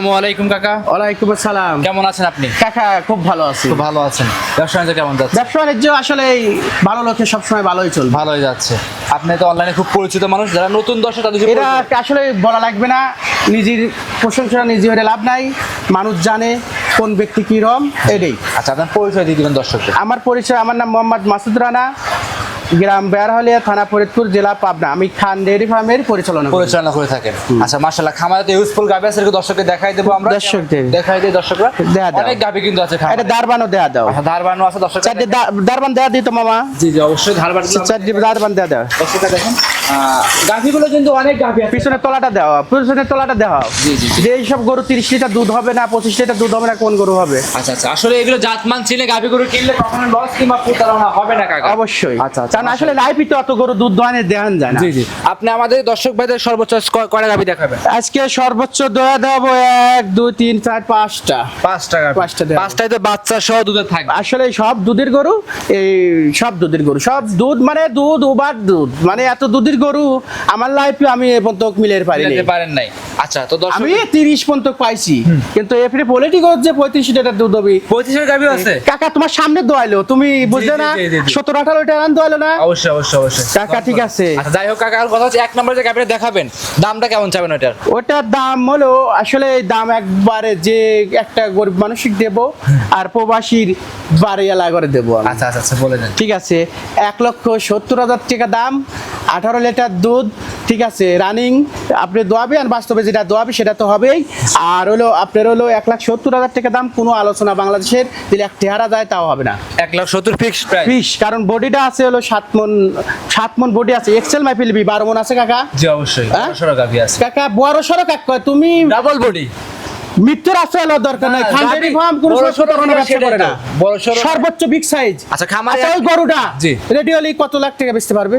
আসসালামু আলাইকুম কাকা। ওয়ালাইকুম আসসালাম। কেমন আছেন আপনি? কাকা খুব ভালো আছি। খুব ভালো আছেন। ব্যবসা বাণিজ্য কেমন যাচ্ছে? ব্যবসা বাণিজ্য আসলে ভালো লোকের সবসময় ভালোই চলবে। ভালোই যাচ্ছে। আপনি তো অনলাইনে খুব পরিচিত মানুষ। যারা নতুন দর্শক তাদের এটা আসলে বলা লাগবে না। নিজের প্রশংসা নিজে হয়ে লাভ নাই। মানুষ জানে কোন ব্যক্তি কি রম এটাই। আচ্ছা আপনার পরিচয় দিয়ে দিবেন দর্শকদের। আমার পরিচয় আমার নাম মোহাম্মদ মাসুদ রানা। গ্রাম বেয়ারহলিয়া থানা ফরিদপুর জেলা পাবনা। আমি খান ডেয়ারি ফার্মের পরিচালনা পরিচালনা করে থাকেন। আচ্ছা মাশাআল্লাহ খামারে তো ইউজফুল গাবি আছে দর্শককে দেখাই দেবো আমরা। দর্শক দেখাই দিই দর্শকরা। দেয়া দাও। অনেক গাবি কিন্তু আছে এটা খামারে দারবানও দেয়া দাও। আচ্ছা ধারবানও আছে দর্শক চারটে দা- দারবান দেয়া দিই তো মামা। জি জি অবশ্যই দারবান চারটে দারবান দেয়া দাও। দর্শকরা দেখেন। গাভিগুলো কিন্তু অনেক গাভি পিছনের তলাটা দেওয়া পিছনের তলাটা দেওয়া। জি, জি, জি। যে এইসব গরু তিরিশ লিটার দুধ হবে না পঁচিশ লিটার দুধ হবে না কোন গরু হবে? আচ্ছা আচ্ছা। আসলে এগুলো জাতমান চিনে গাভি গরু কিনলে কখনো লস কিংবা প্রতারণা হবে না কাকা। অবশ্যই। আচ্ছা, আচ্ছা, কারণ আসলে লাইফই তো অত গরু দুধ দোয়ানে দেখান যায় না। জি জি। আপনি আমাদের দর্শক ভাইদের সর্বোচ্চ কয়টা গাভি দেখাবেন? আজকে সর্বোচ্চ দয়া দেবো এক দুই তিন চার পাঁচটা। পাঁচটা দেওয়া। পাঁচটায় তো বাচ্চা সহ দুধের থাকবে। আসলে সব দুধের গরু এই সব দুধের গরু সব দুধ মানে দুধ ওভার দুধ। মানে এত দুধের গরু আমার লাইফে আমি এ পর্যন্ত মিলাতে পারেন। নাই। আচ্ছা তো দর্শক আমি তিরিশ পর্যন্ত পাইছি। কিন্তু এফরে পলিটিক হচ্ছে পঁয়ত্রিশ লিটার দুধ হবে। পঁচিশের গাভি আছে? কাকা তোমার সামনে দোয়াইলো। তুমি বুঝলে না? জি, জি, জি। সতেরো আঠারো লিটার আন দোয়াইলো না? অবশ্যই অবশ্যই অবশ্যই। কাকা ঠিক আছে। আচ্ছা যাই হোক কাকা আর কথা হচ্ছে এক নম্বর যে গাভিটা দেখাবেন দামটা কেমন চাবেন ওটার? ওটার দাম হলো আসলে দাম একবারে যে একটা গরিব মানসিক দেব আর প্রবাসীর বাড়িয়ালা করে দেবো। আচ্ছা আচ্ছা আচ্ছা বলে দেন। ঠিক আছে এক লক্ষ সত্তর হাজার টাকা দাম আঠারো লিটার দুধ ঠিক আছে রানিং আপনি দোয়াবে আর বাস্তবে যেটা দোয়াবে সেটা তো হবেই। আর হলো আপনার হলো এক লাখ সত্তর হাজার টাকা দাম কোনো আলোচনা বাংলাদেশের যদি এক টেহারা যায় তাও হবে না। এক লাখ সত্তর ফিক্সড প্রাইস ফিস কারণ বডিটা আছে হলো সাত মন সাত মন বডি আছে। এক্সেল মাই ফেলবি বারো মন আছে কাকা? জি অবশ্যই হ্যাঁ? কাকা বড় সড়ো কাকা তুমি ডাবল বডি মৃত্যুর আশ্রয় লওয়ার দরকার নাই। ফার্ম কোনো বড় সময় সড়ো কোনো ব্যবসা করে না। সর্বোচ্চ বিগ সাইজ আচ্ছা, খামারে আচ্ছা ওই গরুটা জি। রেডিওলি কত লাখ টাকা বেচতে পারবে?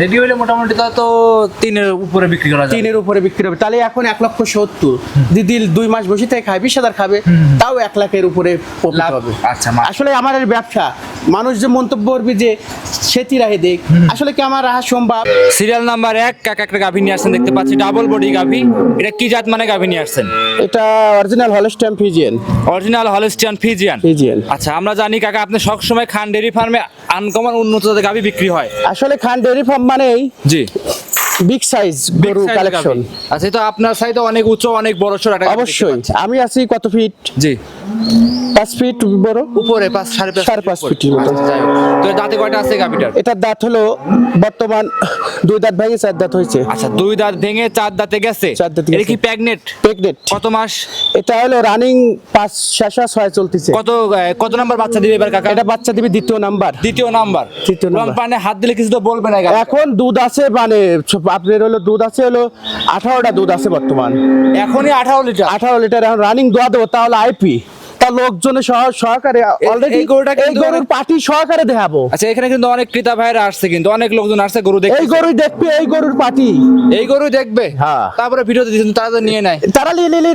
রেডি হলে মোটামুটি তো তো তিনের উপরে বিক্রি করা যায় তিনের উপরে বিক্রি হবে। তাহলে এখন এক লক্ষ সত্তর। দিদি দুই মাস বসে থেকে খায় বিশ হাজার খাবে। তাও এক লাখের উপরে লাভ হবে। আচ্ছা আসলে আমার ব্যবসা মানুষ যে মন্তব্য করবে যে সেটি রাহে দেখ আসলে কি আমার রাহা সম্ভব? সিরিয়াল নাম্বার এক কাকা একটা গাভি নিয়ে আসছেন দেখতে পাচ্ছি। ডাবল বডি গাভি। এটা কি জাত মানে গাভি নিয়ে আসছেন? এটা original Friesian original Holstein Friesian Friesian আচ্ছা আমরা জানি কাকা আপনি সবসময় খান ডেরি ফার্মে আনকমন উন্নত জাতের গাভি বিক্রি হয়। আসলে খান ডেয়ারি ফার্ম মানেই জি। বিগ সাইজ গরু কালেকশন আচ্ছা তো আপনার সাইডে অনেক উঁচু অনেক বড় সড় একটা অবশ্যই। আমি আছি কত ফিট জি। পাঁচ ফিট বড়? উপরে পাঁচ সাড়ে পাঁচ সাড়ে পাঁচ মতো। আচ্ছা। তো দাঁতে কয়টা আছে গাভিটার? এটার দাঁত হলো বর্তমান দুই দাঁত ভেঙে চার দাঁত হয়েছে। আচ্ছা দুই দাঁত ভেঙে চার দাঁতে গেছে। চার দাঁতে এটা। কি প্রেগনেট প্রেগনেন্ট কত মাস? এটা হলো রানিং পাঁচ শেষা ছয় চলতেছে। কত কত নাম্বার বাচ্চা দিবে এবার কাকা? এটা বাচ্চা দিবে দ্বিতীয় নাম্বার। দ্বিতীয় নাম্বার। তৃতীয় নাম্বার। পানে হাত দিলে কিছু তো বলবে না এখন দুধ আছে মানে আপনার হলো দুধ আছে হলো আঠারোটা দুধ আছে বর্তমান। এখনই আঠারো লিটার। আঠারো লিটার এখন রানিং দোয়া দেবো তাহলে আইপি। লোকজনের সহকারে অলরেডি এই গরুটা এই গরুর পাটি সহকারে দেখাবো। আচ্ছা এখানে কিন্তু অনেক ক্রেতা ভাইরা আসছে কিন্তু অনেক লোকজন আসছে গরু এই গরুই দেখবি এই গরুর পাটি। এই গরু দেখবে? হ্যাঁ। তারপরে ভিডিওতে তারা তো নিয়ে নেয়। তারা নিলে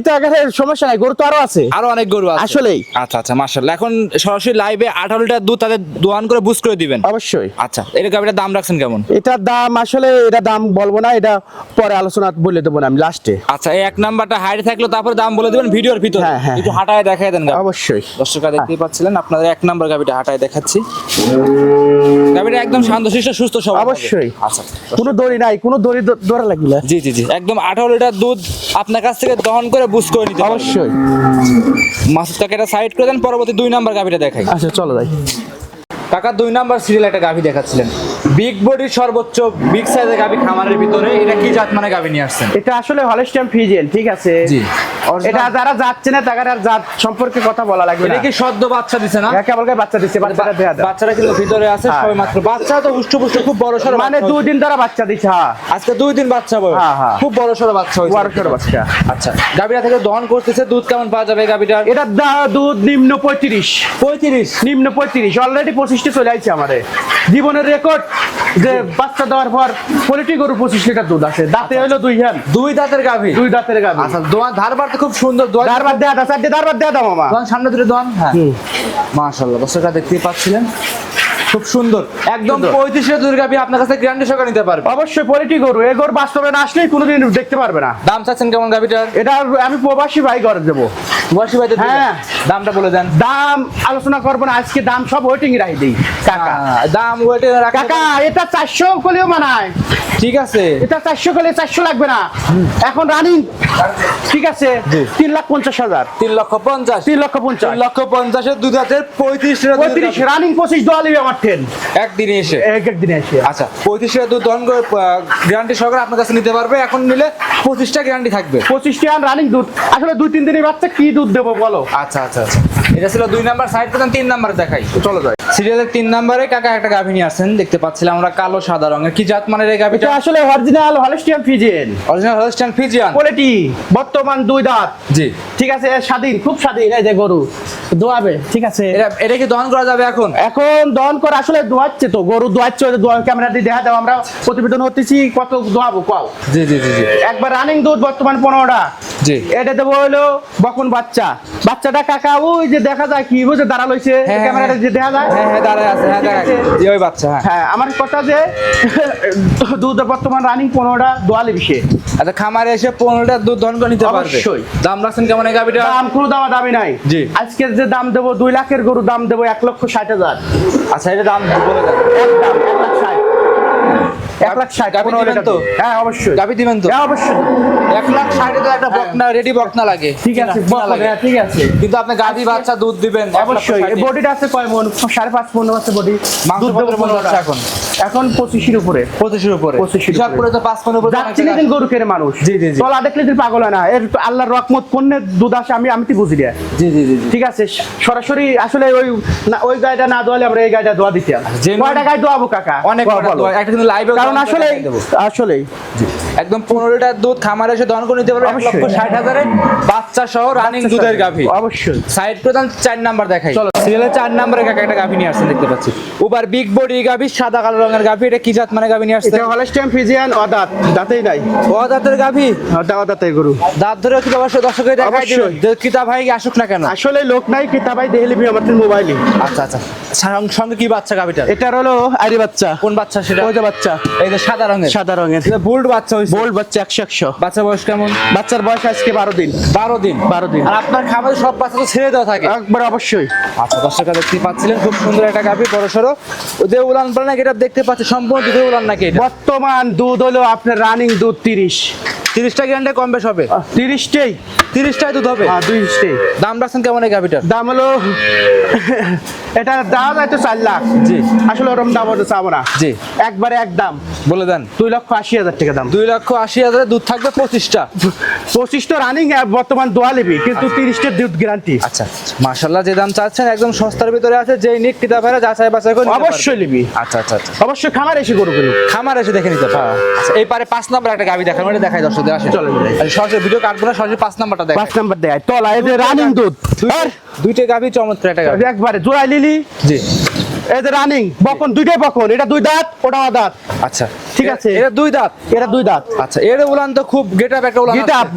সমস্যা নাই গরু তো আরও আছে। আরও অনেক গরু আছে। আসলেই। আচ্ছা আচ্ছা মাশাআল্লাহ। এখন সরাসরি লাইভে আঠারো লিটার দুধ তাদের দোয়ান করে বুঝ করে দিবেন। অবশ্যই। আচ্ছা এর গাভিটার দাম রাখছেন কেমন? এটার দাম আসলে এটা দাম বলব না এটা পরে আলোচনা বলে দেবো না আমি লাস্টে আচ্ছা এই এক নাম্বারটা হাইটে থাকল তারপরে দাম বলে দিবেন ভিডিওর ভিতরে। হ্যাঁ, হ্যাঁ, একটু হাঁটায় দেখায় দেন। অবশ্যই। দর্শকরা দেখতেই পাচ্ছিলেন আপনাদের এক নাম্বার গাভিটা হাঁটায় দেখাচ্ছি। গাভিটা একদম শান্তশিষ্ট সুস্থ সব অবশ্যই। আচ্ছা। কোনো দড়ি নাই কোনো দড়ি ধরা লাগবে না। জি জি জি। একদম আঠারো লিটার দুধ আপনার কাছ থেকে দহন করে বুঝ করে নিতে অবশ্যই। মাসুদ কাকে এটা সাইড করে দেন পরবর্তী দুই নাম্বার গাভিটা দেখাই। আচ্ছা চলো যাই। কাকা দুই নাম্বার সিরিয়াল একটা গাভি দেখাচ্ছিলেন। বিগ বডির সর্বোচ্চ বিগ সাইজের গাভি খামারের ভিতরে এটা কি জাত মানে গাভি নিয়ে আসছেন? এটা আসলে হলস্টাম ফিজেল ঠিক আছে? জি। এটা যারা যাচ্ছে না তাদের আর জাত সম্পর্কে কথা বলা লাগবে এটা কি সদ্য বাচ্চা দিছে না? কেবল গায়ে বাচ্চা দিচ্ছে বাচ্চাটা দেয়া দাও। বাচ্চারা কিন্তু ভিতরে আছে হ্যাঁ, সবাই মাত্র। বাচ্চা তো পুষ্ট খুব বড় সড়ো মানে দুই দিন ধরে বাচ্চা দিচ্ছে হ্যাঁ। আজকে দুই দিন বাচ্চা বয়স। হ্যাঁ, হ্যাঁ। খুব বড় সড়ো বাচ্চা হয়েছে। বড় সড়ো বাচ্চা। আচ্ছা গাভিটা থেকে দহন করতেছে দুধ কেমন পাওয়া যাবে গাভিটার? এটার দা- দুধ নিম্ন পঁয়ত্রিশ। পঁয়ত্রিশ? নিম্ন পঁয়ত্রিশ অলরেডি পঁচিশটা চলে আসছে আমাদের জীবনের রেকর্ড যে বাচ্চা দেওয়ার পর পোলিট্রি গরু পঁচিশ লিটার দুধ আছে। দাঁতে হইল দুই হ্যান দুই দাঁতের গাভী। দুই দাঁতের গাভি। আচ্ছা দোয়ান ধারবার তো খুব সুন্দর। দোয়ান দারবার দেয়া চারটে দারবার দেয়া দাও মামা। দোয়ান সামনে দুটো দোয়ান। হ্যাঁ। মাশাআল্লাহ দর্শকরা দেখতেই পাচ্ছিলেন। খুব সুন্দর। একদম। পঁয়ত্রিশ গাভি আপনার কাছে গ্যারান্টি সহকারে নিতে পারবে। অবশ্যই পোল্ট্রি গরু এ গরু বাস্তবে না আসলেই কোনোদিন দেখতে পারবে না। দাম চাচ্ছেন কেমন গাভিটার? এটা আমি প্রবাসী ভাই ঘরে দেবো। ভাইদের দিবেন? হ্যাঁ। দামটা বলে দেন। দাম আলোচনা করব না আজকে দাম সব ওয়েটিং রাই দিই কাকা। আহ, দাম ওয়েটে কাকা এটা কলেও মানায়। ঠিক আছে। এটা চারশো কলে চারশো লাগবে না। এখন রানিং ঠিক আছে। তিন লাখ পঞ্চাশ হাজার। তিন লক্ষ পঞ্চাশ। তিন লক্ষ পঞ্চাশ। তিন লক্ষ পঞ্চাশের দুধ আছে পঁয়ত্রিশ লিটার দুধের পঁয়ত্রিশ গাভী। রানিং পঁচিশ দোয়ালি আমার ট্রেন একদিনে এসে। এক একদিনে এসে। আচ্ছা পঁয়ত্রিশ লিটার দুধ দহন করে গ্যারান্টি সহকারে আপনার কাছে নিতে পারবে। এখন নিলে পঁচিশটা গ্যারান্টি থাকবে। পঁচিশটি আন রানিং দুধ। আসলে দুই তিন দিনের বাচ্চা কি দুধ দেবো বলো। আচ্ছা আচ্ছা আচ্ছা। এটা ছিল দুই নাম্বার সাইড পেতাম তিন নাম্বার দেখাই। চলো যাই। সিরিয়ালের তিন নাম্বারে কাকা একটা গাভী নিয়ে আসছেন দেখতে পাচ্ছিলাম আমরা কালো সাদা রঙের। কি জাত মানের এই গাভীটা? আসলে original Holstein Friesian original Holstein Friesian quality বর্তমান দুই দাঁত। জি। ঠিক আছে স্বাধীন খুব স্বাধীন এই যে গরু। দোয়াবে ঠিক আছে। এটা কি দহন করা যাবে এখন? এখন দহন করে আসলে দোয়াচ্ছে তো গরু দোয়াচ্ছে দোয়া ক্যামেরা দিয়ে দেখা দাও আমরা প্রতিবেদন হতেছি কত দোয়াবো কও। জি জি জি একবার রানিং দুধ বর্তমান পনেরোটা। জি। এটা দেবো হলো বকন বাচ্চা। বাচ্চাটা কাকা ওই যে দেখা যায় কি বুঝে দাঁড়া লইছে হ্যাঁ, ক্যামেরাটা যে দেখা যায়। হ্যাঁ হ্যাঁ দাঁড়ায় আছে হ্যাঁ দাঁড়ায়। জি ওই বাচ্চা হ্যাঁ। হ্যাঁ আমার কথা যে দুধ বর্তমান রানিং পনেরোটা দোয়ালে বিষে। আচ্ছা খামারে এসে পনেরোটা দুধ ধন করে নিতে পারবে। অবশ্যই। দাম রাখছেন কেমন এই গাভীটা? দাম কোনো দামা দামি নাই। জি। আজকে যে দাম দেবো দুই লাখের গরু দাম দেবো এক লক্ষ ষাট হাজার। আচ্ছা এটা দাম বলে দেন। এক দাম এক লাখ ষাট পনেরো দিবেন তো? হ্যাঁ অবশ্যই। গাভী দিবেন তো? হ্যাঁ অবশ্যই। এক লাখ ষাটে তো একটা বকনা রেডি বকনা লাগে। ঠিক আছে। হ্যাঁ, ঠিক আছে। কিন্তু আপনি গাভী বাচ্চা দুধ দিবেন অবশ্যই। বডিটা আছে কয় মন? সাড়ে পাঁচ মন আছে বডি দুধ দেবো মন পনেরোটা। এখন? এখন পঁচিশের উপরে। পঁচিশের উপরে। পঁচিশের উপরে। করে তো পাঁচ উপরে যাচ্ছি দিন গরু কেনে মানুষ। জি, জি, জি। তলা দেখলে তুই পাগল হয় না। এর আল্লাহর রকমত পণ্যের দুধ আসে আমি আমি তো বুঝি না। জি জি জি। ঠিক আছে সরাসরি আসলে ওই ওই গাড়িটা না দোয়ালে আমরা এই গাড়িটা দোয়া দিতাম Genuine- কয়টা গাড়ি দোয়াবো কাকা? অনেক। একটা কিন্তু লাইভে কারণ আসলে আসলে একদম পনেরো লিটার দুধ খামারে এসে দহন করে নিতে পারবে এক লক্ষ ষাট হাজারে। বাচ্চা সহ রানিং দুধের গাভী। অবশ্যই। সাইড প্রধান চার নাম্বার দেখাই। চলো। সিরিয়ালের চার নাম্বারে কাকা একটা গাভী নিয়ে আসছেন দেখতে পাচ্ছি। উবার বিগ বডি গাভী সাদা কালো রঙের গাভী এটা কি জাত মানে গাভী নিয়ে আসছে এটা হলস্টাইন ফিজিয়ান অদাত দাঁতেই নাই। ও দাঁতের গাভী অদা- অদাতের গরু। দাঁত ধরে কি অবশ্যই দর্শকের দেখাই। দিবেন কিতা ভাই আসুক না কেন? আসলে লোক নাই কি তা ভাই দেখে নিবি আমার মোবাইলে আচ্ছা আচ্ছা। সঙ্গে- সঙ্গে কি বাচ্চা গাভীটা এটার হলো আরি বাচ্চা। কোন বাচ্চা সেটা? ওই যে বাচ্চা। এই যে সাদা রঙের। সাদা রঙের। বুল্ড বাচ্চা হইছে। বোল্ড বাচ্চা একশো একশো। বাচ্চা বয়স কেমন? বাচ্চার বয়স আজকে বারো দিন। বারো দিন? বারো দিন। আর আপনার খামারে সব বাচ্চা তো ছেড়ে দেওয়া থাকে? একবার অবশ্যই। আচ্ছা দর্শকরা দেখতে পাচ্ছিলেন খুব সুন্দর একটা গাভী বড় সড়ো। যে উলান পালা নাকি এটা দেখতে পাচ্ছি সম্পূর্ণ দুধের উলান নাকি এটা? বর্তমান দুধ হলো আপনার রানিং দুধ তিরিশ। তিরিশটা গ্যান্ডে কম বেশ হবে? তিরিশটাই। তিরিশটাই দুধ হবে? হ্যাঁ দুইশটাই দাম রাখছেন কেমন এই গাভীটার? দাম হলো এটার দাম হয়তো চার লাখ। জি। আসলে ওরম দাম হতে চাবো না। জি। একবারে এক দাম। বলে দেন। দুই লক্ষ আশি হাজার টাকা দাম। দুই লক্ষ আশি হাজারে দুধ থাকবে পঁচিশটা। পঁচিশটা রানিং বর্তমান কিন্তু তিরিশটা দুধ গ্যারান্টি আচ্ছা মাশাল্লাহ যে দাম চাচ্ছেন একদম সস্তার ভিতরে আছে যে নিক কিতা ভাইরা যাচাই বাছাই করে অবশ্যই লিবি আচ্ছা আচ্ছা আচ্ছা। অবশ্যই খামার এসে গরু খামার এসে দেখে নিতে পারবে। আচ্ছা এই পারে পাঁচ নাম্বার একটা গাভী দেখার মানে দেখাই দর্শকদের আসে চলো, যাই। সরাসরি ভিডিও কাটবো না সরাসরি পাঁচ নাম্বারটা দেখাই। পাঁচ নাম্বার দেয় তলা এই যে রানিং দুধ দুইটা গাভী চমৎকার একটা গাভী। একবারে জোড়াই লিলি জি। এই যে রানিং বকন দুইটাই বকন এটা দুই দাঁত ওটা দাঁত। আচ্ছা। ঠিক আছে। এটা দুই দাঁত। এটা দুই দাঁত। আচ্ছা এর উলান তো খুব গেট আপ একটা উলান এটা আছে।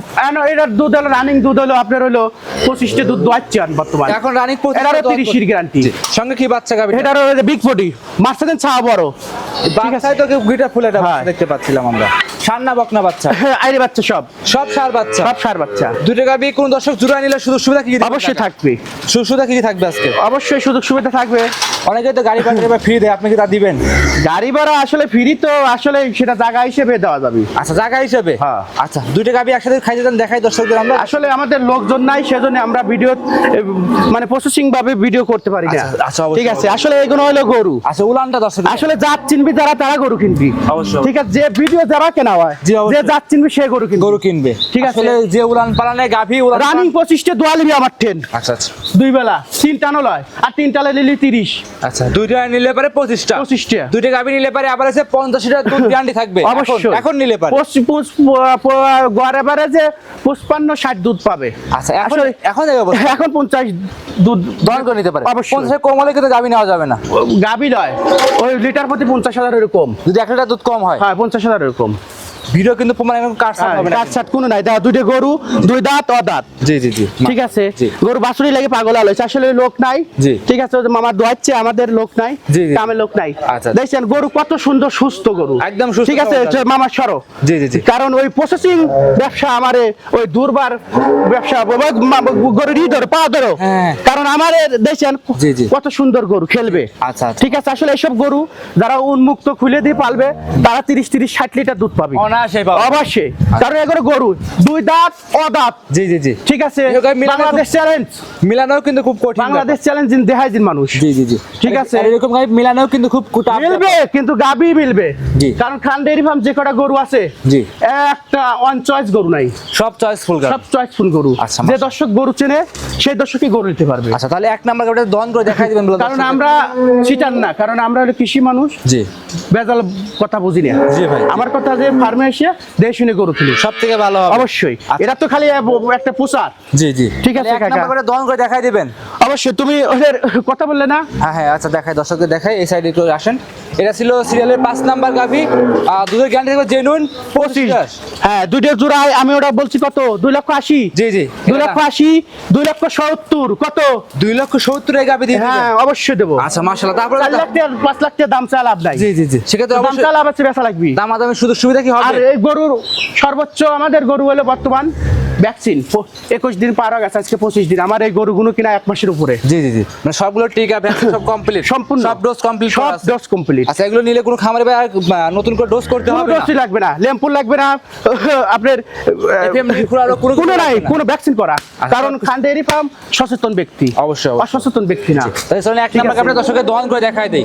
এটার দুধ হলো রানিং দুধ হলো আপনার হলো পঁচিশটা দুধ দোয়াচ্ছেন বর্তমান। এখন রানিং এটারও তিরিশের গ্যারান্টি সঙ্গে কি বাচ্চা গাভী এটার বিগ বডি মার্সেদেন ছা বড়। বাচ্চায় তো গিটা ফুলে হ্যাঁ। দেখতে পাচ্ছিলাম আমরা। সান্না বকনা বাচ্চা? আইরে বাচ্চা সব। সব সার বাচ্চা। সব সার বাচ্চা। দুটো গাভী কোন দর্শক জোড়া নিলে সুযোগ সুবিধা কি অবশ্যই থাকবে। সুযোগ সুবিধা কি থাকবে আজকে? অবশ্যই সুযোগ সুবিধা থাকবে। অনেকে তো গাড়ি পাঠিয়ে ফ্রি দেয়। আপনি কি তা দিবেন? গাড়ি ভাড়া আসলে ফ্রি তো আসলে সেটা জায়গা হিসেবে দেওয়া যাবে। আচ্ছা জায়গা হিসেবে? হ্যাঁ। আচ্ছা দুইটা গাভী একসাথে খাইতে দেন দেখাই দর্শকদের আমরা। আসলে আমাদের লোকজন নাই সেজন্য আমরা ভিডিও মানে প্রসেসিং ভাবে ভিডিও করতে পারি না। আচ্ছা, আচ্ছা, ঠিক আছে আসলে এগুলো হলো গরু। আচ্ছা উলানটা দর্শক আসলে জাত চিনবি যারা তারা গরু কিনবি। অবশ্যই। ঠিক আছে যে ভিডিও যারা কেনা হয় যে জাত চিনবি সে গরু কিনবি। গরু কিনবে। ঠিক আছে। আসলে যে উলান পালানে গাভী উলান রানিং পঁচিশটা দোয়া লিবি আমার ট্রেন আচ্ছা আচ্ছা। দুই বেলা তিন টানো লয় আর তিন টালে লিলি তিরিশ। আচ্ছা দুইটা নিলে পারে পঁচিশটা। পঁচিশটা। দুইটা গাভী নিলে পারে আবার আছে পঞ্চাশটা গ্যারান্টি থাকবে। এখন- অবশ্যই। এখন নিলে পারে। গড়ে যে পুষ্পান্ন ষাট দুধ পাবে। আচ্ছা এখন এখন এখন পঞ্চাশ দুধ করে নিতে পারে। অবশ্যই। পঞ্চাশের কম হলে কিন্তু গাভী নেওয়া যাবে না। গাবি নয়। ওই লিটার প্রতি পঞ্চাশ হাজার এরকম যদি এক লিটার দুধ কম হয়। হ্যাঁ পঞ্চাশ হাজার এরকম ভিডিও কিন্তু প্রমাণ হবে না কোনো নাই দুইটা গরু দুই দাঁত অদাঁত জি জি জি ঠিক আছে গরু বাছুরি লাগে পাগল আসলে লোক নাই জি। ঠিক আছে মামা দোয়াচ্ছে আমাদের লোক নাই জি। লোক নাই আচ্ছা। দেখছেন গরু কত সুন্দর সুস্থ গরু একদম সুস্থ ঠিক আছে মামা সরো জি, জি, জি। কারণ ওই প্রসেসিং ব্যবসা আমারে ওই দুর্বার ব্যবসা গরু ধরো পা ধরো হ্যাঁ। কারণ আমার দেখছেন। কত সুন্দর গরু খেলবে আচ্ছা, আচ্ছা। ঠিক আছে আসলে এইসব গরু যারা উন্মুক্ত খুলে দিয়ে পালবে তারা তিরিশ তিরিশ ষাট লিটার দুধ পাবে। অবশ্যই কারণ এগুলো গরু দুই দাঁত অদাঁত জি জি জি। ঠিক আছে? বাংলাদেশ চ্যালেঞ্জ মিলানোও কিন্তু খুব কঠিন বাংলাদেশ চ্যালেঞ্জ দেখায় দিন মানুষ। জি জি জি। ঠিক আছে। এরকম গাই মিলানোও কিন্তু খুব কুটা মিলবে কিন্তু গাবি মিলবে। জি। কারণ খান ডেয়ারি ফার্ম যে কটা গরু আছে জি। একটা ওয়ান চয়েস গরু নাই। সব চয়েসফুল গাই সব চয়েসফুল গরু। যে দর্শক গরু চেনে সেই দর্শকই গরু নিতে পারবে। আচ্ছা তাহলে এক নাম্বার গাড়িটা দহন করে দেখাই দিবেন কারণ আমরা চিটার না কারণ আমরা হলো কৃষি মানুষ। জি। বেজাল কথা বুঝি না। জি ভাই। আমার কথা যে ফার্মে এসে দেশ শুনে গরু কিনি সব থেকে ভালো অবশ্যই। আচ্ছা। এটা তো খালি একটা পোশাক জি জি। ঠিক আছে, কাকা। করে দহন করে দেখাই দিবেন। অবশ্যই তুমি ওদের কথা বললে না? হ্যাঁ হ্যাঁ আচ্ছা দেখাই দর্শকদের দেখাই এই সাইডে একটু আসেন। এটা ছিল সিরিয়ালের পাঁচ নাম্বার গাভি। আর দুধের গ্যারান্টি থাকবে জেনুইন পঁচিশ। হ্যাঁ দুইটা জোড়ায় আমি ওটা বলছি কত? দুই লক্ষ আশি। জি জি। দুই লক্ষ আশি দুই লক্ষ সত্তর কত? দুই লক্ষ সত্তরের গাভি দিয়ে হ্যাঁ অবশ্যই দেবো। আচ্ছা মাশাআল্লাহ তারপরে চার লাখ পাঁচ লাখ টাকা দাম চা লাভ নাই। জি জি জি। সেক্ষেত্রে দাম অবশ্যই চা লাভ আছে বেচা লাগবি। দাম আদামের সুযোগ সুবিধা কি আর এই গরুর সর্বোচ্চ আমাদের গরু হলো বর্তমান ভ্যাকসিন একুশ দিন পার গেছে আজকে পঁচিশ দিন। আমার এই গরুগুলো কিনা এক মাসের উপরে। জি জি জি। মানে সবগুলো টিকা ভ্যাকসিন সব কমপ্লিট সম্পূর্ণ। সব ডোজ কমপ্লিট সব ডোজ কমপ্লিট আচ্ছা এগুলো নিলে কোনো খামারে ভাই আর নতুন করে ডোজ করতে হবে না? ডোজই লাগবে না। লেম্পুল লাগবে না। আপনার কোনো নাই কোনো ভ্যাকসিন করা। আচ্ছা, কারণ খান ডেয়ারি ফার্ম সচেতন ব্যক্তি। অবশ্যই। অসচেতন ব্যক্তি না। তাই এক নাম্বার আছে। আপনি দর্শকের দহন করে দেখাই দেই।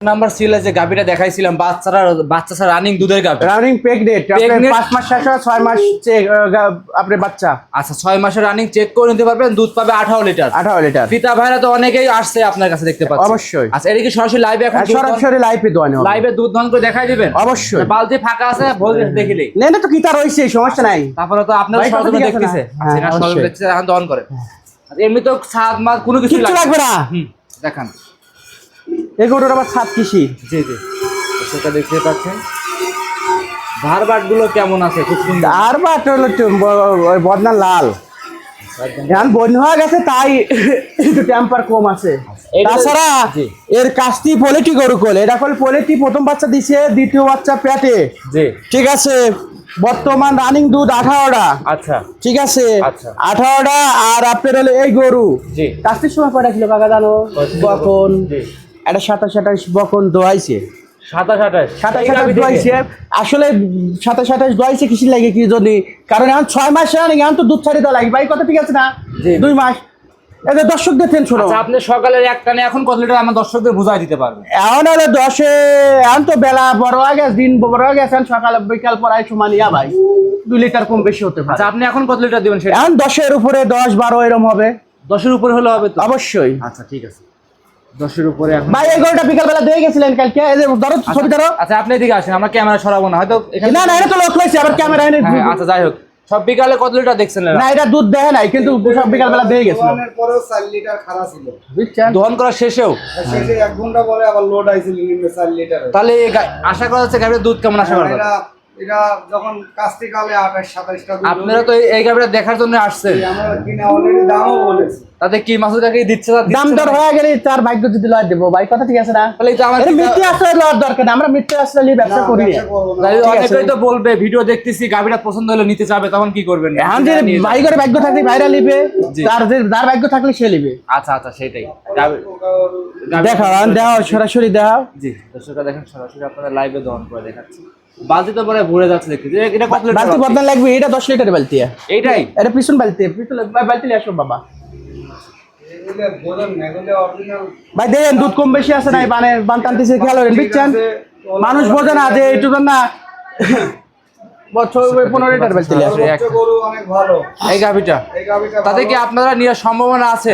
নাম্বার ছিল যে গাবিটা দেখাইছিলাম বাচ্চারা বাচ্চা রানিং দুধের গাবি রানিং প্রেগনেন্ট Pregnant? পাঁচ মাস শেষ হয় ছয় মাস চে- আহ, গা- আপনার বাচ্চা। আচ্ছা ছয় মাসের রানিং চেক করে নিতে পারবেন দুধ পাবে আঠারো লিটার আঠারো লিটার পিতা ভাইরা তো অনেকেই আসছে আপনার কাছে দেখতে পাচ্ছি। অবশ্যই। আচ্ছা এটা কি সরাসরি লাইভে এখন সরাসরি লাইফে দোয়ানো লাইভে দুধ দহন করে দেখাই দিবেন? অবশ্যই। বালতি ফাঁকা আছে বলতে দেখিলেই লেনে তো কিতা রয়েছে সমস্যা নাই। তারপরে তো আপনার সরজমে দেখতেছে। হ্যাঁ, আচ্ছা, সরজমে অবশ্যই। দেখতেছে এখন দহন করে। আর এমনি তো সাত মাস কোনো কিছু লাগবে না? দেখান। এই গরুর আবার ছাদ কৃষি? জি জি। সেটা দেখতে পাচ্ছেন। ধারবাটগুলো কেমন আছে? খুব সুন্দর। আর বা হলো বদনা লাল। এখন বন্য হয়ে গেছে তাই একটু টেম্পার কম আছে। তাছাড়া এর কাস্তি পোলেটি গরু কোল। এটা কোল পোলেটি প্রথম বাচ্চা দিছে দ্বিতীয় বাচ্চা পেটে। জি। ঠিক আছে বর্তমান রানিং দুধ আঠারোটা। আচ্ছা। ঠিক আছে আচ্ছা। আঠারোটা আর আপনার হলো এই গরু। কাস্তির সময় কয়টা ছিল কাকা জানো বকন এটা সাতাশ সাতাশ বকন দোয়াইছে। আঠাশ। আসলে সাতাশ সাতাশ দোয়াইছে কৃষি লাগে কি জন্য কারণ এখন ছয় মাস রানিং এখন তো দুধ ছাড়ি দেওয়া লাগে। ভাই কথা ঠিক আছে না? দুই মাস। এদের দর্শকদের থেন শোনো আচ্ছা আপনি সকালের এক টানে এখন কত লিটার আমার দর্শকদের বুঝাই দিতে পারবেন? এখন হলো দশে এখন তো বেলা বড় হয়ে গেছে দিন বড় হয়ে গেছে এখন বিকাল সমান ইয়া ভাই। দুই লিটার কম বেশি হতে পারে। আচ্ছা আপনি এখন কত লিটার দিবেন এখন দশের উপরে দশ বারো এরম হবে। দশের উপরে হলে হবে অবশ্যই। আচ্ছা ঠিক আছে। দশের উপরে ভাই এই গরুটা বিকাল বেলা দিয়ে গেছিলেন কালকে। এই যে ধরো ছবি ধরো। আচ্ছা আপনি এদিকে আসেন আমরা ক্যামেরা সরাবো না হয়তো না না এটা তো লোক লাগছে আবার ক্যামেরা এনে হ্যাঁ, আচ্ছা যাই হোক। সব বিকালে কত লিটার দেখছেন না এটা দুধ দেয় নাই কিন্তু সব বিকাল বেলা দিয়ে গেছিল। পরেও চার লিটার খারাপ ছিল। দহন করার শেষেও? শেষে এক ঘণ্টা পরে আবার লোড আইছিল তাহলে আশা করা হচ্ছে দুধ কেমন আশা করা যাচ্ছে? এটা যখন কাস্তি কালে আঠাশ সাতাশটা দুধ আপনারা তো এই- দেখার জন্য আসছেন। আমরা কিনে অলরেডি দামও বলেছি। তাতে কি মাসুদ কাকে দিচ্ছে দাম দর হয়ে গেলে তার ভাগ্য যদি লয় দেবো। ভাই কথা ঠিক আছে না? তাহলে এটা আমার এটা আশ্রয় লওয়ার দরকার আমরা মৃত্যু আশ্রয় নিয়ে ব্যবসা করি। ব্যবসা করব না। তাহলে ঠিক আছে। অনেকেই তো বলবে ভিডিও দেখতেছি গাভীটা পছন্দ হলে নিতে চাবে তখন কি করবেন? এখন যে ভাই করে ভাগ্য থাকলে ভাইরা নিবে তার যে যার ভাগ্য থাকলে সে নিবে। আচ্ছা আচ্ছা সেটাই। দেখাও দেখাও সরাসরি দেখাও। জি দর্শকরা দেখেন সরাসরি আপনারা লাইভে দহন করে দেখাচ্ছি। বালতি তো পরে ভরে যাচ্ছে এটা কত লিটার বালতি? বদনান লাগবে এটা দশ লিটার বালতি। এইটাই? এটা পিছন বালতি পিছন বালতি আসো বাবা। ভাই দেখেন দুধ কম বেশি আছে নাই বানের বান টানতেছে খেয়াল করেন বুঝছেন? মানুষ বোঝে না যে একটু না তাতে কি আপনারা নেওয়ার সম্ভাবনা আছে?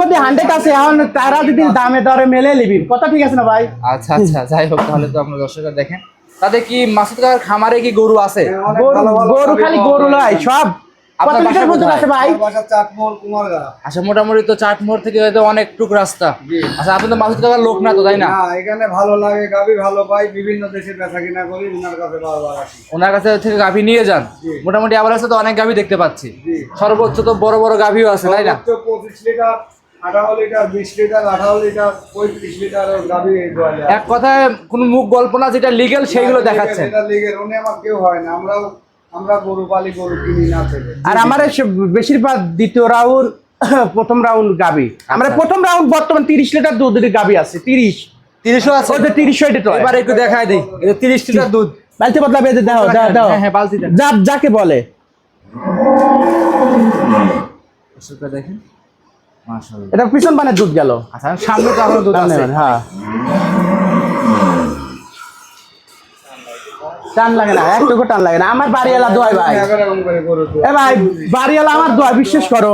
মধ্যে হান্ড্রেড আছে এখন তারা যদি দামে দরে মেলে নিবি। কথা ঠিক আছে না ভাই? আচ্ছা আচ্ছা যাই হোক তাহলে তো আপনার দর্শকরা দেখেন। তাতে কি মাসুদ কাকার খামারে কি গরু আছে? অনেক গরু খালি গরু। নয় সব। আচ্ছা মোটামুটি তো চাটমোড় থেকে হয়তো টুক রাস্তা। আচ্ছা আপনি তো মাসুদ কাকার লোক না তো তাই না? এখানে ভালো লাগে গাবি ভালো পাই বিভিন্ন দেশে বেচা কিনা করি ওনার কাছে ওনার কাছে থেকে গাভী নিয়ে যান? মোটামুটি আমার কাছে তো অনেক গাভী দেখতে পাচ্ছি। সর্বোচ্চ তো বড় বড় গাভীও আছে তাই না? পঁচিশ লিটার আঠারো লিটার বিশ লিটার আঠারো লিটার পঁয়ত্রিশ লিটার গাবি এক কথায় কোনো মুখ গল্প না যেটা লিগেল সেইগুলো দেখাচ্ছেন লিগের উনি আমার কেউ হয় না আমরাও আমরা গরু পালি গরু কিনি না থেকে আর আমার বেশিরভাগ দ্বিতীয় রাউন্ড প্রথম রাউন্ড গাবি আমরা প্রথম রাউন্ড বর্তমান তিরিশ লিটার দুধের গাবি আছে তিরিশ তিরিশও আছে ওই তিরিশ লিটার এবার একটু দেখাই দিই তিরিশ লিটার দুধ বালতি বদলা বেঁধে দাও দাও দাও হ্যাঁ হ্যাঁ বালতি যা যাকে বলে দেখেন এটা পিছন পানের দুধ গেল। আচ্ছা সামনে তো আমার দুধ আছে। হ্যাঁ। টান লাগে না একটুকু টান লাগে না। আমার বাড়িওয়ালা দোয়াই ভাই। এ ভাই বাড়িওয়ালা আমার দোয়া বিশ্বাস করো।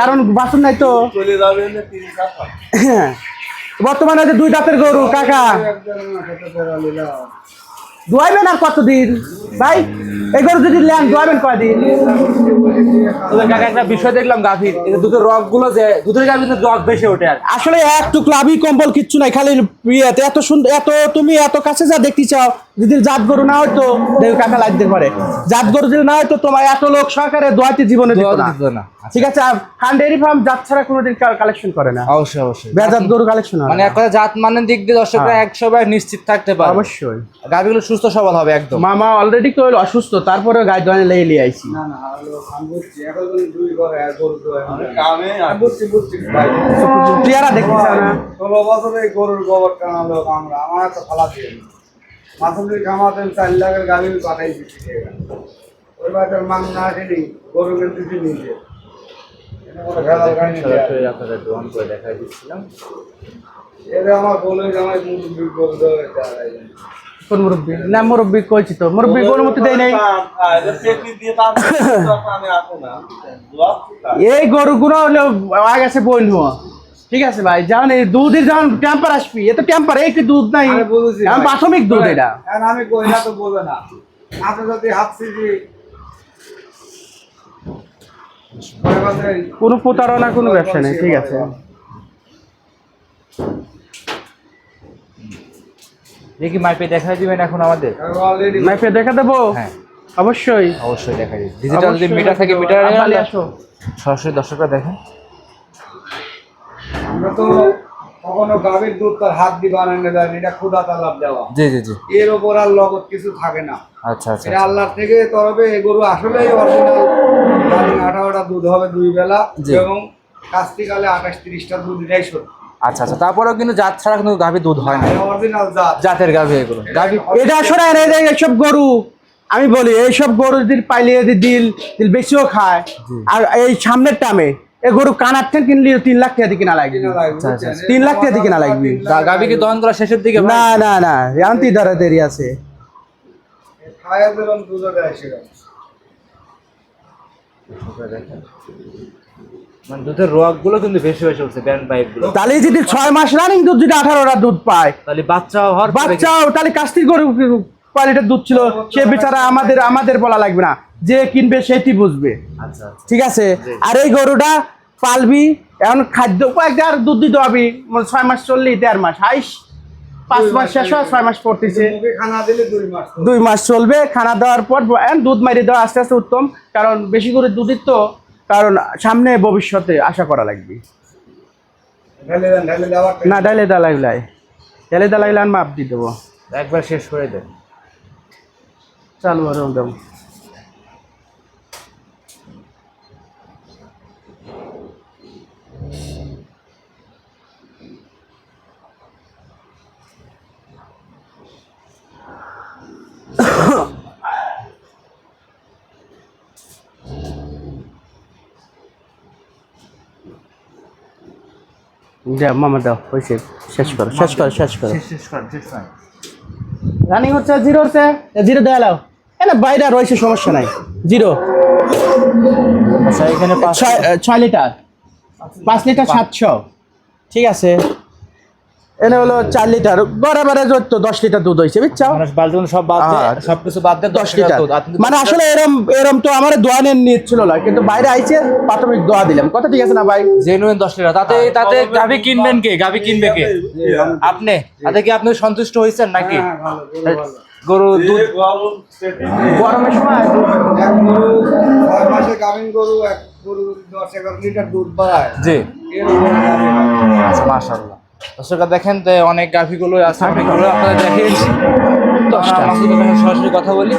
কারণ বাসন নাই তো। চলে যাবে না তিরিশ টাকা হ্যাঁ। বর্তমানে যে দুই দাঁতের গরু কাকা। দোয়াইবেন আর কতদিন? ভাই এই গরু যদি লেন দোয়াইবেন কয়দিন? কাকা একটা বিষয় দেখলাম গাভীর। দুধের রকগুলো যে দুধের গাভীর রক বেশি ওঠে আর। আসলে একটু ক্লাবি কম্বল কিচ্ছু নাই খালি ইয়েতে। এত সুন্দর এত তুমি এত কাছে যা দেখতে চাও যদি জাত গরু না হয়তো দেখো কাকা লাগতে পারে জাত গরু যদি না হয়তো তোমার এত লোক সহকারে দোয়াতে জীবনে দিত না। ঠিক আছে খান ডেয়ারি ফার্ম জাত ছাড়া কোনোদিন কালেকশন করে না। অবশ্যই অবশ্যই। বেজাত গরু কালেকশন মানে। এক কথা জাত মানের দিক দিয়ে দর্শকরা হ্যাঁ। একশো বার নিশ্চিত থাকতে পারে অবশ্যই। গাভীগুলো সুস্থ সবল হবে একদম। মামা অলরেডি তো হলো অসুস্থ তারপরে গায়ে দোয়ানে লেগে লিয়ে আইছি। না দেখতে ষোলো বছরে গরুর গোবর টানালো আমরা আমার তো ফালা দিয়ে মাসুমরি খামাতেন চার লাখের গাড়ি পাঠাই দিচ্ছি ওই বাজার মাং না আসেনি গরু কিন্তু এটা। আপনাদের করে দিচ্ছিলাম। এদের আমার বলে আমার মুরব্বী গরু দেওয়া কোন মুরব্বী? না মুরব্বী কইছি তো। মুরব্বী অনুমতি দেয় নাই। এই গরুগুলো হলো আগে গেছে বইন হওয়া ঠিক আছে ভাই যখন এই দুধের যখন টেম্পার আসবি এ তো টেম্পার এই কি দুধ নাই। প্রাথমিক দুধ এটা। এখন আমি কইলা তো বোঝে না। হাতে যদি হাত সিজি কোনো প্রতারণা কোনো ব্যবসা নেই ঠিক আছে। দেখি মাইপে দেখাই দিবেন এখন আমাদের? অলরেডি মাইফে দেখা দেবো? হ্যাঁ। অবশ্যই। অবশ্যই দেখাই দিই। ডিজিটাল যদি মিটার থাকে মিটার আসো। সরাসরি দর্শকরা দেখেন। আমরা তো কখনো গাভীর দুধ তার হাত দিয়ে বানানো যায় এটা ক্ষুদা তালাব দেওয়া। জি জি জি। এর ওপর আর লগত কিছু থাকে না। আচ্ছা আচ্ছা এটা আল্লাহর থেকে তরবে এই গরু আসলেই অরিজিনাল আঠারোটা দুধ হবে দুই বেলা। এবং কাস্তিকালে আঠাশ তিরিশটা দুধ এটাই সত্যি। আচ্ছা আচ্ছা তারপরেও কিন্তু জাত ছাড়া কিন্তু গাভী দুধ হয় না। জাতের গাভী এগুলো। গাভী এটা এই এইসব গরু আমি বলি এইসব গরু যদি পাইলে যদি দিল দিল বেশিও খায় আর এই সামনের টামে এই গরু কানার ঠেন কিনলে তিন লাখ টাকা কিনা লাগবে। আচ্ছা, আচ্ছা, তিন লাখ টাকা কিনা লাগবে। গাভী কি দহন করা শেষের দিকে না না না আন্তি ধরা দেরি আছে। খায়া দুধও দেয় সেরকম। মানে দুধের রোগগুলো কিন্তু বেশি বেশি হচ্ছে ব্যান্ড পাইপগুলো। তাহলে যদি ছয় মাস রানিং দুধ যদি আঠারোটা দুধ পায় তাহলে বাচ্চা হওয়ার বাচ্চাও তাহলে কাস্তি গরু কোয়ালিটির দুধ ছিল সে বেচারা আমাদের আমাদের বলা লাগবে না যে কিনবে সেটি বুঝবে। আচ্ছা আচ্ছা। ঠিক আছে? আর এই গরুটা পালবি এখন খাদ্য কয়েকটা আর দুধ দিতে হবে মানে ছয় মাস চললি দেড় মাস হাইস পাঁচ মাস শেষ হয় ছয় মাস পড়তেছে। মুখে খানা দিলে দুই মাস তো। দুই মাস চলবে খানা দেওয়ার পর দুধ মারিয়ে দেওয়া আস্তে আস্তে উত্তম কারণ বেশি করে দুধের তো কারণ সামনে ভবিষ্যতে আশা করা লাগবে। না ডাইলে দালাই লাই। ডাইলে দালাই লাগলে আমি মাপ দিয়ে দেবো। একবার শেষ করে দেন। চালু আর দাও মামা দাও হয়েছে শেষ করো শেষ করো শেষ করো। শেষ করো শেষ রানিং হচ্ছে জিরো হচ্ছে জিরো দেয়া লাও এনে বাইরে রয়েছে সমস্যা নাই। জিরো। আচ্ছা এখানে ছয় লিটার। পাঁচ লিটার সাতশো। ঠিক আছে। এনে হলো চার লিটার বরাবর তো দশ লিটার দুধ হয়েছে বুঝছ? মানে সব বাদ দিয়ে আর সবকিছু বাদ দিয়ে দশ লিটার মানে আসলে এরম এরম তো আমার দোয়া নিয়ে নিয়ে না কিন্তু বাইরে আইছে প্রাথমিক দোয়া দিলাম। কথা ঠিক আছে না ভাই? জেনুইন দশ লিটার। তাতে তাতে গাভি কিনবেন কে? গাভি কিনবে কে? আপনি? তাতে কি আপনি সন্তুষ্ট হয়েছেন নাকি? হ্যাঁ, গরু দুধ গরমের সময় এক গরু ছয় মাসে গাভিন গরু এক গরু দশ এগারো লিটার দুধ পায়। জি। এর দর্শকরা দেখেন তো অনেক গাভিগুলো আছে অনেকগুলো আপনারা দেখিয়েছি। তো আমরা সরাসরি কথা বলি।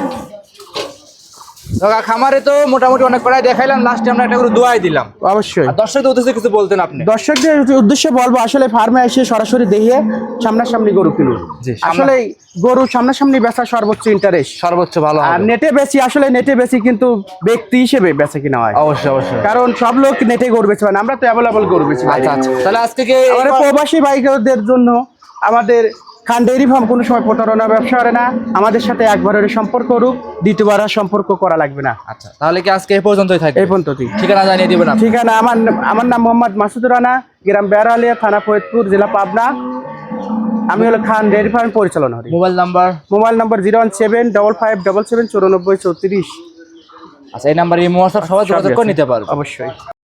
খামারে তো মোটামুটি অনেক করাই দেখাইলাম লাস্টে আমরা একটা করে দোয়াই দিলাম। অবশ্যই। দর্শকদের উদ্দেশ্যে কিছু বলতেন আপনি? দর্শকদের উদ্দেশ্যে বলব আসলে ফার্মে এসে সরাসরি দেখিয়ে সামনাসামনি গরু কিনুন। আসলে গরু সামনাসামনি বেচা সর্বোচ্চ ইন্টারেস্ট সর্বোচ্চ ভালো আর নেটে বেশি আসলে নেটে বেশি কিন্তু ব্যক্তি হিসেবে বেচে কিনা হয়। অবশ্যই অবশ্যই। কারণ সব লোক নেটে গরু বেচে না আমরা তো অ্যাভেলেবল গরু বেছি আচ্ছা আচ্ছা। তাহলে আজকে প্রবাসী বাইকদের জন্য আমাদের খান ডেয়ারি ফার্ম কোনো সময় প্রতারণা ব্যবসা করে না। আমাদের সাথে একবারের সম্পর্ক রূপ দ্বিতীয়বার আর সম্পর্ক করা লাগবে না। আচ্ছা তাহলে কি আজকে এই পর্যন্তই থাকবে? এই পর্যন্তই। ঠিকানা জানিয়ে দিবেন ঠিকানা আমার আমার নাম মোহাম্মদ মাসুদ রানা গ্রাম বেড়ালিয়া থানা ফরিদপুর জেলা পাবনা। আমি হলো খান ডেয়ারি ফার্ম পরিচালনা করি। Mobile number? Mobile number zero one seven double five double seven চুরানব্বই চৌত্রিশ। আচ্ছা এই নাম্বারে হোয়াটসঅ্যাপ সবাই যোগাযোগ করে নিতে পারবে। অবশ্যই।